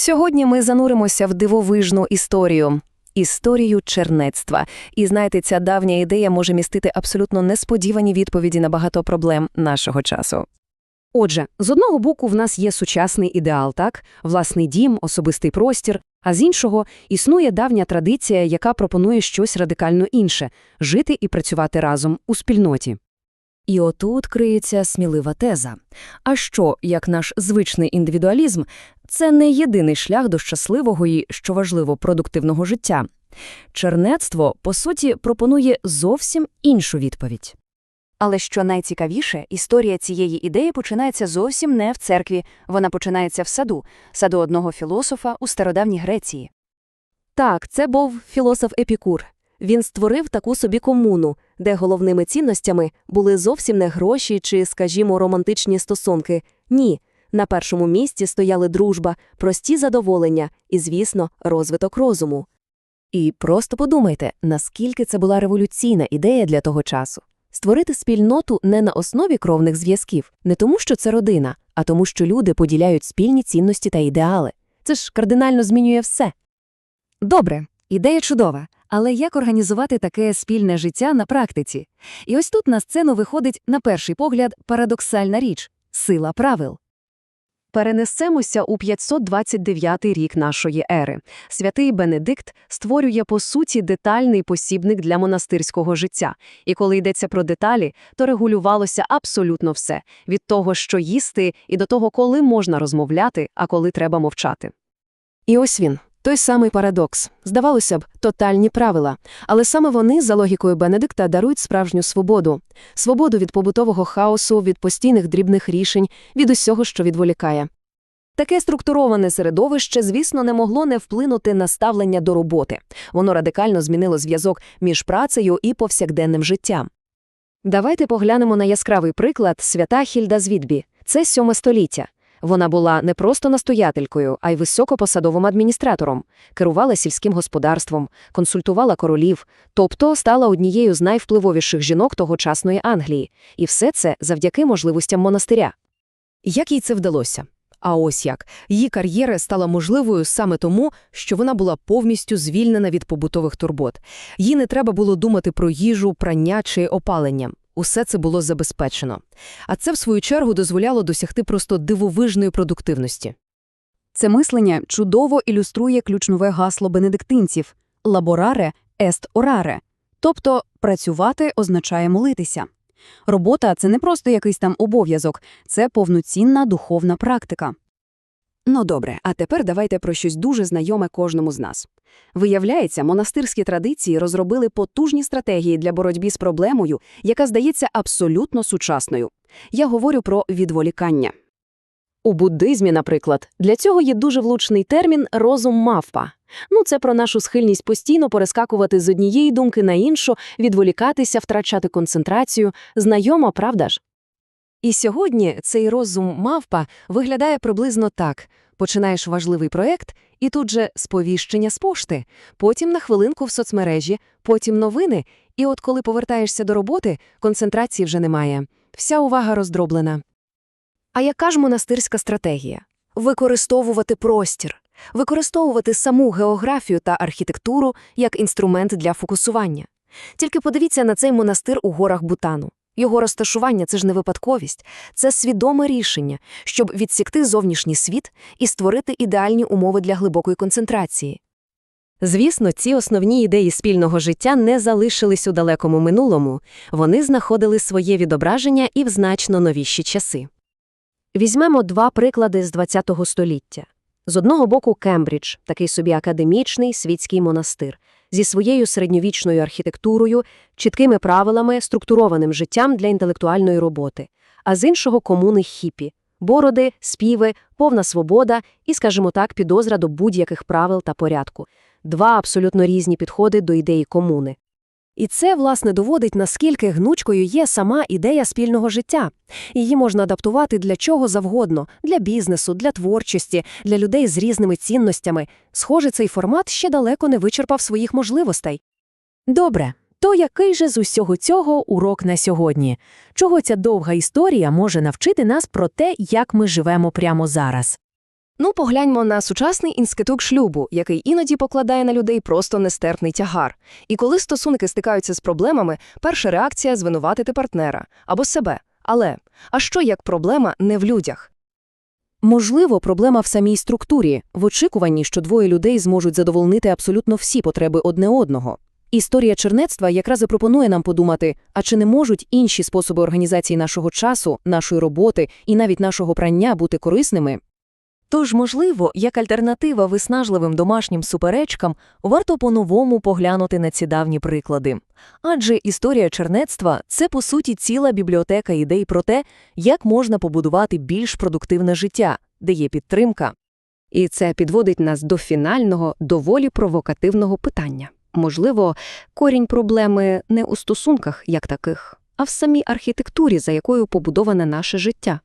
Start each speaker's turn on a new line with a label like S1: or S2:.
S1: Сьогодні ми зануримося в дивовижну історію. Історію чернецтва. І знаєте, ця давня ідея може містити абсолютно несподівані відповіді на багато проблем нашого часу.
S2: Отже, з одного боку в нас є сучасний ідеал, так? Власний дім, особистий простір, а з іншого існує давня традиція, яка пропонує щось радикально інше – жити і працювати разом у спільноті.
S1: І отут криється смілива теза. А що, як наш звичний індивідуалізм, це не єдиний шлях до щасливого і, що важливо, продуктивного життя. Чернецтво, по суті, пропонує зовсім іншу відповідь.
S3: Але що найцікавіше, історія цієї ідеї починається зовсім не в церкві, вона починається в саду, саду одного філософа у стародавній Греції.
S4: Так, це був філософ Епікур. Він створив таку собі комуну, де головними цінностями були зовсім не гроші чи, скажімо, романтичні стосунки. Ні, на першому місці стояли дружба, прості задоволення і, звісно, розвиток розуму.
S1: І просто подумайте, наскільки це була революційна ідея для того часу. Створити спільноту не на основі кровних зв'язків, не тому, що це родина, а тому, що люди поділяють спільні цінності та ідеали. Це ж кардинально змінює все.
S2: Добре, ідея чудова, але як організувати таке спільне життя на практиці? І ось тут на сцену виходить, на перший погляд, парадоксальна річ – сила правил. Перенесемося у 529 рік нашої ери. Святий Бенедикт створює, по суті, детальний посібник для монастирського життя. І коли йдеться про деталі, то регулювалося абсолютно все – від того, що їсти, і до того, коли можна розмовляти, а коли треба мовчати.
S1: І ось він, той самий парадокс. Здавалося б, тотальні правила. Але саме вони, за логікою Бенедикта, дарують справжню свободу. Свободу від побутового хаосу, від постійних дрібних рішень, від усього, що відволікає. Таке структуроване середовище, звісно, не могло не вплинути на ставлення до роботи. Воно радикально змінило зв'язок між працею і повсякденним життям. Давайте поглянемо на яскравий приклад свята Хільда з Відбі. Це сьоме століття. Вона була не просто настоятелькою, а й високопосадовим адміністратором, керувала сільським господарством, консультувала королів, тобто стала однією з найвпливовіших жінок тогочасної Англії. І все це завдяки можливостям монастиря. Як їй це вдалося? А ось як. Її кар'єра стала можливою саме тому, що вона була повністю звільнена від побутових турбот. Їй не треба було думати про їжу, прання чи опалення. Усе це було забезпечено. А це, в свою чергу, дозволяло досягти просто дивовижної продуктивності.
S2: Це мислення чудово ілюструє ключнове гасло бенедиктинців «лабораре ест ораре», тобто «працювати означає молитися». Робота – це не просто якийсь там обов'язок, це повноцінна духовна практика. Ну добре, а тепер давайте про щось дуже знайоме кожному з нас. Виявляється, монастирські традиції розробили потужні стратегії для боротьби з проблемою, яка здається абсолютно сучасною. Я говорю про відволікання. У буддизмі, наприклад, для цього є дуже влучний термін розум мавпа. Ну, це про нашу схильність постійно перескакувати з однієї думки на іншу, відволікатися, втрачати концентрацію. Знайомо, правда ж? І сьогодні цей розум мавпа виглядає приблизно так. Починаєш важливий проєкт, і тут же сповіщення з пошти, потім на хвилинку в соцмережі, потім новини, і от коли повертаєшся до роботи, концентрації вже немає. Вся увага роздроблена. А яка ж монастирська стратегія? Використовувати простір, використовувати саму географію та архітектуру як інструмент для фокусування. Тільки подивіться на цей монастир у горах Бутану. Його розташування це ж не випадковість, це свідоме рішення, щоб відсікти зовнішній світ і створити ідеальні умови для глибокої концентрації. Звісно, ці основні ідеї спільного життя не залишились у далекому минулому, вони знаходили своє відображення і в значно новіші часи. Візьмемо два приклади з ХХ століття. З одного боку Кембридж, такий собі академічний світський монастир, зі своєю середньовічною архітектурою, чіткими правилами, структурованим життям для інтелектуальної роботи, а з іншого комуни хіпі, бороди, співи, повна свобода і, скажімо так, підозра до будь-яких правил та порядку. Два абсолютно різні підходи до ідеї комуни. І це, власне, доводить, наскільки гнучкою є сама ідея спільного життя. Її можна адаптувати для чого завгодно – для бізнесу, для творчості, для людей з різними цінностями. Схоже, цей формат ще далеко не вичерпав своїх можливостей. Добре, то який же з усього цього урок на сьогодні? Чого ця довга історія може навчити нас про те, як ми живемо прямо зараз?
S1: Ну, погляньмо на сучасний інститут шлюбу, який іноді покладає на людей просто нестерпний тягар. І коли стосунки стикаються з проблемами, перша реакція – звинуватити партнера або себе. Але, а що як проблема не в людях?
S2: Можливо, проблема в самій структурі, в очікуванні, що двоє людей зможуть задовольнити абсолютно всі потреби одне одного. Історія чернецтва якраз і пропонує нам подумати, а чи не можуть інші способи організації нашого часу, нашої роботи і навіть нашого прання бути корисними?
S4: Тож, можливо, як альтернатива виснажливим домашнім суперечкам, варто по-новому поглянути на ці давні приклади. Адже історія чернецтва – це, по суті, ціла бібліотека ідей про те, як можна побудувати більш продуктивне життя, де є підтримка.
S1: І це підводить нас до фінального, доволі провокативного питання. Можливо, корінь проблеми не у стосунках як таких, а в самій архітектурі, за якою побудоване наше життя.